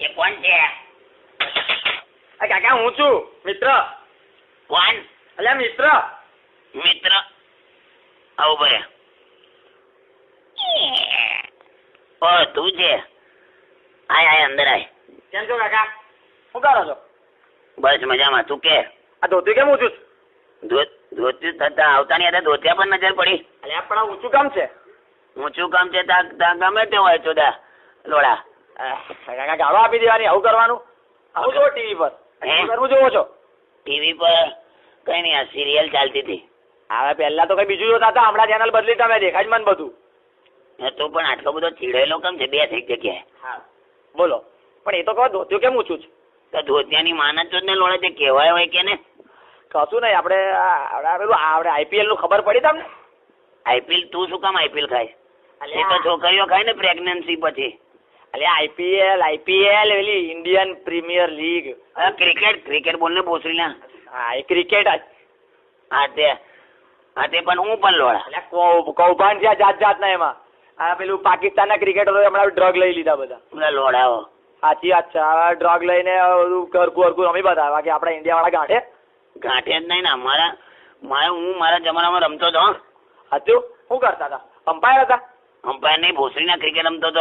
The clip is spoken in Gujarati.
એ કોણ છે આ કાકા હું છું. મિત્ર. કોણ? અલ્યા મિત્ર. મિત્ર. આવો ભરે ઓ તું છે આય આય અંદર આય. કેમ છો કાકા? શું કરો છો? બસ મજામાં. તું કે? આ ધોતી કેમ ઊંચું ધોતી થતા આવતા ની ધોતિયા પર નજર પડી. અલ્યા પણ ઊંચું કામ છે? ઊંચું કામ છે તા ગમે તે હોય ચોદા લોડા કાકા ગાળો આપી દેવાની આવું કરવાનું? આવું જોવો ટીવી પર. કરવું જોવો છો. ટીવી પર? કઈ નહીં આ સિરિયલ ચાલતી હતી. હવે પહેલા તો કઈ બીજું જોતા હતા હમણાં ચેનલ બદલી તમે દેખાય જ મને બધું. તો પણ આટલો બધો ચીડેલો કેમ છે? બે થઈ જગ્યાએ. હા. બોલો. પણ એ તો કહો ધોતિયું કેમ ઊંચું છે? તો ધોતિયાની માનત જ ને લોડે તે કહેવાય હોય કે ને? કશું નહીં આપણે પેલું આપણે આઈપીએલનું ખબર પડી તમને? આઈપીએલ તું શું કામ આઈપીએલ ખાય? એ તો છોકરીઓ ખાય ને પ્રેગ્નન્સી પછી. અલ્યા આઈપીએલ આઈપીએલ પેલી Indian premier league. Cricket cricket ball ને ભોસડી ના હા એ ક્રિકેટ હા તે. હા તે પણ હું પણ લોડા. કૌ- કૌભાંડ છે જાત જાતના એમાં. આ પેલું પાકિસ્તાનના ક્રિકેટરો હમણાં ડ્રગ લઈ લીધા બધા. બધા લોડાઓ. સાચી વાત છે. આ ડ્રગ લઈને બધું ઘરકું હરકું રમી બાકી આપણા ઇન્ડિયા વાળા ગાંઠે. ગાંઠે જ નહીં ને અમારા મારે હું મારા જમાનામાં રમતો હતો હતું શું કરતા હતા? અમ્પાયર હતા? અમ્પાયર નહીં ભોસરીના ક્રિકેટ રમતો હતો.